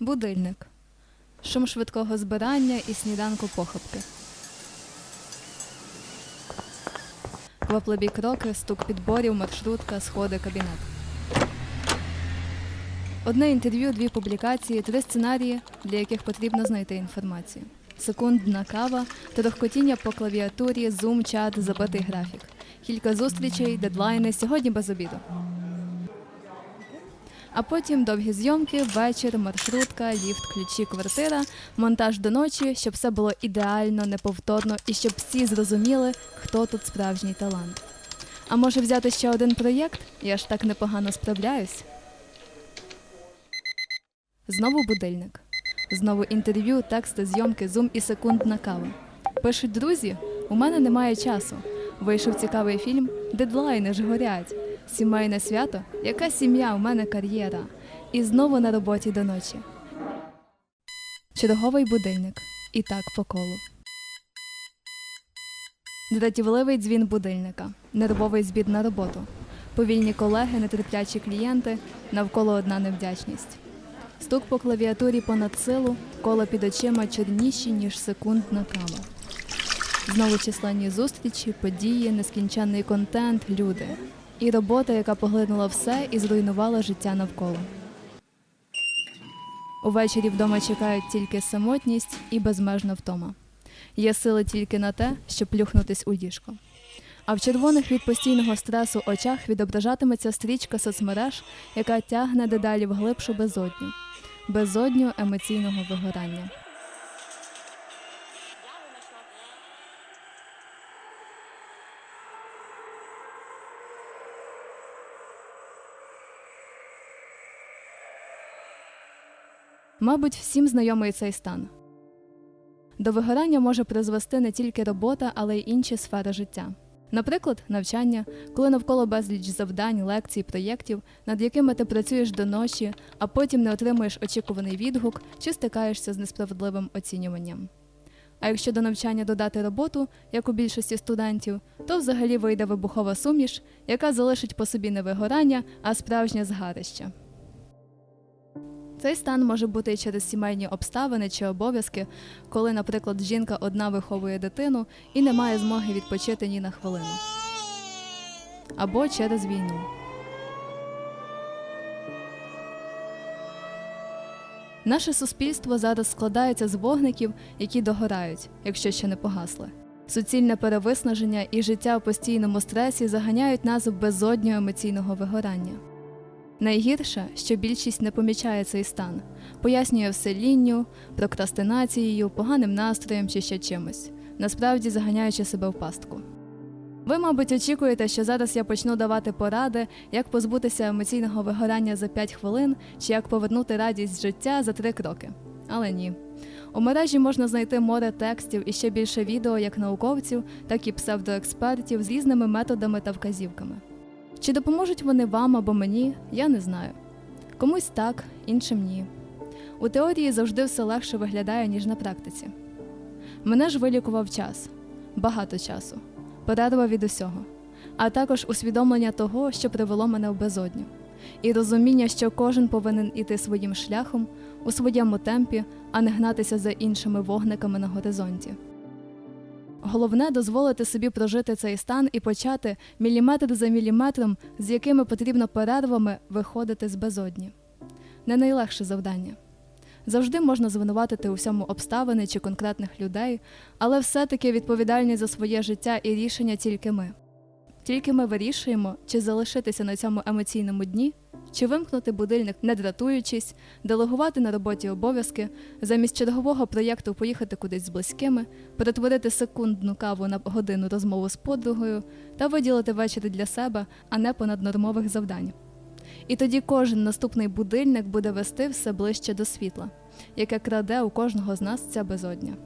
Будильник. Шум швидкого збирання і сніданку похопки. Квапливі кроки, стук підборів, маршрутка, сходи, кабінет. Одне інтерв'ю, дві публікації, три сценарії, для яких потрібно знайти інформацію. Секундна кава, торохкотіння по клавіатурі, зум, чат, забитий графік. Кілька зустрічей, дедлайни, сьогодні без обіду. А потім довгі зйомки, вечір, маршрутка, ліфт, ключі, квартира, монтаж до ночі, щоб все було ідеально, неповторно і щоб всі зрозуміли, хто тут справжній талант. А може взяти ще один проєкт? Я ж так непогано справляюсь. Знову будильник. Знову інтерв'ю, тексти, зйомки, зум і секундна кава. Пишуть друзі, у мене немає часу. Вийшов цікавий фільм, дедлайни ж горять. Сімейне свято, яка сім'я, у мене кар'єра. І знову на роботі до ночі. Черговий будильник. І так по колу. Дратівливий дзвін будильника, нервовий збід на роботу, повільні колеги, нетерплячі клієнти, навколо одна невдячність. Стук по клавіатурі понад силу, коло під очима чорніші, ніж секундна кава. Знову численні зустрічі, події, нескінченний контент, люди. І робота, яка поглинула все і зруйнувала життя навколо. Увечері вдома чекають тільки самотність і безмежна втома. Є сили тільки на те, щоб плюхнутись у ліжко. А в червоних від постійного стресу очах відображатиметься стрічка соцмереж, яка тягне дедалі в глибшу безодню, безодню емоційного вигорання. Мабуть, всім знайомий цей стан. До вигорання може призвести не тільки робота, але й інші сфери життя. Наприклад, навчання, коли навколо безліч завдань, лекцій, проєктів, над якими ти працюєш до ночі, а потім не отримуєш очікуваний відгук чи стикаєшся з несправедливим оцінюванням. А якщо до навчання додати роботу, як у більшості студентів, то взагалі вийде вибухова суміш, яка залишить по собі не вигорання, а справжнє згарище. Цей стан може бути і через сімейні обставини чи обов'язки, коли, наприклад, жінка одна виховує дитину і не має змоги відпочити ні на хвилину. Або через війну. Наше суспільство зараз складається з вогників, які догорають, якщо ще не погасли. Суцільне перевиснаження і життя у постійному стресі заганяють нас в безодню емоційного вигорання. Найгірше, що більшість не помічає цей стан, пояснює все лінню, прокрастинацією, поганим настроєм чи ще чимось, насправді заганяючи себе в пастку. Ви, мабуть, очікуєте, що зараз я почну давати поради, як позбутися емоційного вигорання за 5 хвилин чи як повернути радість життя за 3 кроки. Але ні. У мережі можна знайти море текстів і ще більше відео як науковців, так і псевдоекспертів з різними методами та вказівками. Чи допоможуть вони вам або мені, я не знаю. Комусь так, іншим ні. У теорії завжди все легше виглядає, ніж на практиці. Мене ж вилікував час, багато часу, перерва від усього, а також усвідомлення того, що привело мене в безодню, і розуміння, що кожен повинен іти своїм шляхом у своєму темпі, а не гнатися за іншими вогниками на горизонті. Головне дозволити собі прожити цей стан і почати міліметр за міліметром, з якими потрібно перервами виходити з безодні. Не найлегше завдання. Завжди можна звинуватити у всьому обставини чи конкретних людей, але все-таки відповідальні за своє життя і рішення тільки ми. Тільки ми вирішуємо, чи залишитися на цьому емоційному дні, чи вимкнути будильник, не дратуючись, делегувати на роботі обов'язки, замість чергового проєкту поїхати кудись з близькими, перетворити секундну каву на годину розмову з подругою та виділити вечір для себе, а не понаднормових завдань. І тоді кожен наступний будильник буде вести все ближче до світла, яке краде у кожного з нас ця безодня.